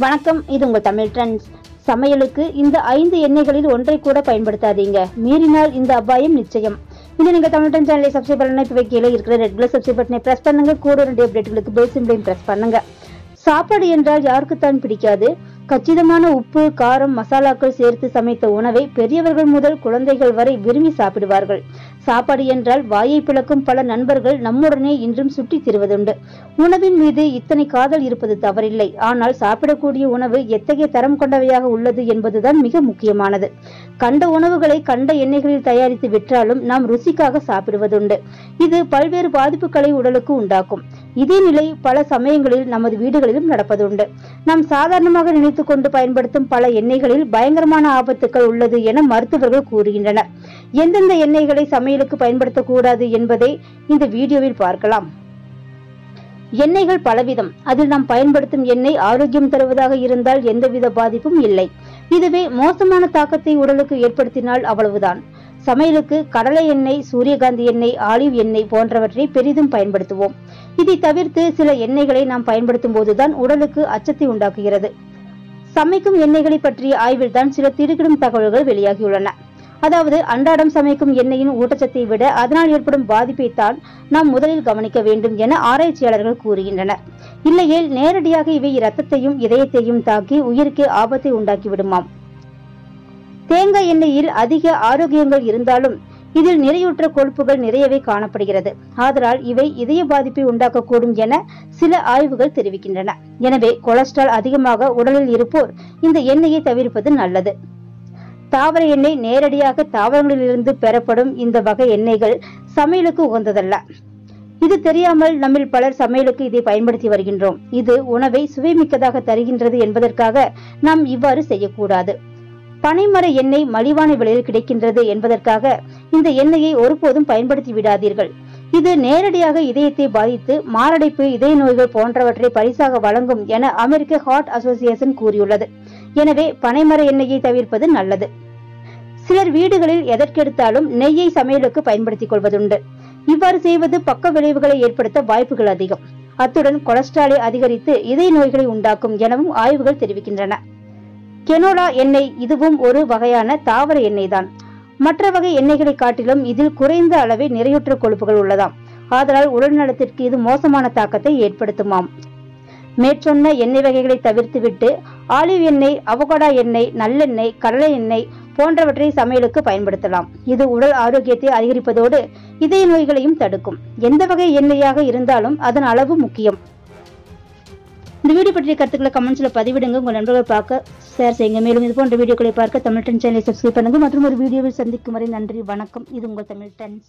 வணக்கம் இது உங்கள் தமிழ் ட்ரெண்ட்ஸ். சமையலுக்கு இந்த ஐந்து எண்ணெய்களில் ஒன்றை கூட பயன்படுத்தாதீங்க. மீறினால் இந்த அபாயம் நிச்சயம். இது நீங்கள் தமிழ் ட்ரெண்ட் சேனலை சப்ஸ்கிரைப் பண்ணலாம் இப்போ கீழே இருக்கிற ரெட் கலர் சப்ஸ்கிரைப் பட்டனை பிரஸ் பண்ணுங்க. கூட ரெண்டு அப்டேட்களுக்கு பெல் சிம்பிளையும் பிரஸ் பண்ணுங்க. சாப்பாடு என்றால் யாருக்குத்தான் பிடிக்காது? கச்சிதமான உப்பு காரம் மசாலாக்கள் சேர்த்து சமைத்த உணவை பெரியவர்கள் முதல் குழந்தைகள் வரை விரும்பி சாப்பிடுவார்கள். சாப்பாடு என்றால் வாயை பிளக்கும் பல நண்பர்கள் நம்முடனே இன்றும் சுற்றித் திரிவதுண்டு. உணவின் மீது இத்தனை காதல் இருப்பது தவறில்லை. ஆனால் சாப்பிடக்கூடிய உணவு எத்தகைய தரம் கொண்டவையாக உள்ளது என்பதுதான் மிக முக்கியமானது. கண்ட உணவுகளை கண்ட எண்ணெய்களில் தயாரித்து விற்றாலும் நாம் ருசிக்காக சாப்பிடுவதுண்டு. இது பல்வேறு பாதிப்புகளை உடலுக்கு உண்டாக்கும். இதே நிலை பல சமயங்களில் நமது வீடுகளிலும் நடப்பதுண்டு. நாம் சாதாரணமாக நினைத்து கொண்டு பயன்படுத்தும் பல எண்ணெய்களில் பயங்கரமான ஆபத்துக்கள் உள்ளது என மருத்துவர்கள் கூறுகின்றனர். எந்தெந்த எண்ணெய்களை சமையலுக்கு பயன்படுத்தக்கூடாது என்பதை இந்த வீடியோவில் பார்க்கலாம். எண்ணெய்கள் பலவிதம். அதில் நாம் பயன்படுத்தும் எண்ணெய் ஆரோக்கியம் தருவதாக இருந்தால் எந்தவித பாதிப்பும் இல்லை. இதுவே மோசமான தாக்கத்தை உடலுக்கு ஏற்படுத்தினால் அவ்வளவுதான். சமையலுக்கு கடலை எண்ணெய் சூரியகாந்தி எண்ணெய் ஆலிவ் எண்ணெய் போன்றவற்றை பெரிதும் பயன்படுத்துவோம். இதை தவிர்த்து சில எண்ணெய்களை நாம் பயன்படுத்தும் போதுதான் உடலுக்கு அச்சத்தை உண்டாக்குகிறது. சமைக்கும் எண்ணெய்களை பற்றிய ஆய்வில் தான் சில திடுக்கிடும் தகவல்கள் வெளியாகியுள்ளன. அதாவது அன்றாடம் சமைக்கும் எண்ணெயின் ஊட்டச்சத்தை விட அதனால் ஏற்படும் பாதிப்பை தான் நாம் முதலில் கவனிக்க வேண்டும் என ஆராய்ச்சியாளர்கள் கூறுகின்றனர். இல்லையேல் நேரடியாக இவை இரத்தத்தையும் இதயத்தையும் தாக்கி உயிருக்கு ஆபத்தை உண்டாக்கிவிடுமாம். தேங்காய் எண்ணெயில் அதிக ஆரோக்கியங்கள் இருந்தாலும் இதில் நிறையுற்ற கொழுப்புகள் நிறையவே காணப்படுகிறது. ஆதலால் இவை இதய பாதிப்பை உண்டாக்கக்கூடும் என சில ஆய்வுகள் தெரிவிக்கின்றன. எனவே கொலஸ்ட்ரால் அதிகமாக உடலில் இருப்போர் இந்த எண்ணெயை தவிர்ப்பது நல்லது. தாவர எண்ணெய் நேரடியாக தாவரங்களிலிருந்து பெறப்படும் இந்த வகை எண்ணெய்கள் சமையலுக்கு உகந்ததல்ல. இது தெரியாமல் நம்மில் பலர் சமையலுக்கு இதை பயன்படுத்தி வருகின்றோம். இது உணவை சுவைமிக்கதாக தருகின்றது என்பதற்காக நாம் இவ்வாறு செய்யக்கூடாது. பனைமர எண்ணெய் மலிவான விலையில் கிடைக்கின்றது என்பதற்காக இந்த எண்ணெயை ஒருபோதும் பயன்படுத்தி விடாதீர்கள். இது நேரடியாக இதயத்தை பாதித்து மாரடைப்பு இதய நோய்கள் போன்றவற்றை பரிசாக வழங்கும் என அமெரிக்க ஹார்ட் அசோசியேஷன் கூறியுள்ளது. எனவே பனைமர எண்ணெயை தவிர்ப்பது நல்லது. சிலர் வீடுகளில் எதற்கெடுத்தாலும் நெய்யை சமையலுக்கு பயன்படுத்திக் கொள்வதுண்டு. இவ்வாறு செய்வது பக்க விளைவுகளை ஏற்படுத்த வாய்ப்புகள் அதிகம். அத்துடன் கொலஸ்ட்ராலை அதிகரித்து இதய நோய்களை உண்டாக்கும் எனவும் ஆய்வுகள் தெரிவிக்கின்றன. கெனோலா எண்ணெய் இதுவும் ஒரு வகையான தாவர எண்ணெய் தான் மற்ற வகை எண்ணெய்களை காட்டிலும் இதில் குறைந்த அளவே நிறையுற்ற கொழுப்புகள் உள்ளதாம். ஆதலால் உடல் நலத்திற்கு இது மோசமான தாக்கத்தை ஏற்படுத்துமாம். மேற்சொன்ன எண்ணெய் வகைகளை தவிர்த்துவிட்டு ஆலிவ் எண்ணெய் அவகோடா எண்ணெய் நல்லெண்ணெய் கடலை எண்ணெய் போன்றவற்றை சமையலுக்கு பயன்படுத்தலாம். இது உடல் ஆரோக்கியத்தை அதிகரிப்பதோடு இதய நோய்களையும் தடுக்கும். எந்த வகை எண்ணெயாக இருந்தாலும் அதன் அளவு முக்கியம். இந்த வீடியோ பற்றிய கருத்துக்களை கமெண்ட்ஸில் பதிவிடுங்க. உங்கள் நண்பர்கள் பார்க்க ஷேர் செய்யுங்க. மேலும் இது போன்ற வீடியோக்களை பார்க்க தமிழ் டென் சேனலை சப்ஸ்கிரைப் பண்ணுங்க. மற்றும் ஒரு வீடியோவில் சந்திக்கும் வரை நன்றி வணக்கம். இது உங்கள் தமிழ் டென்ஸ்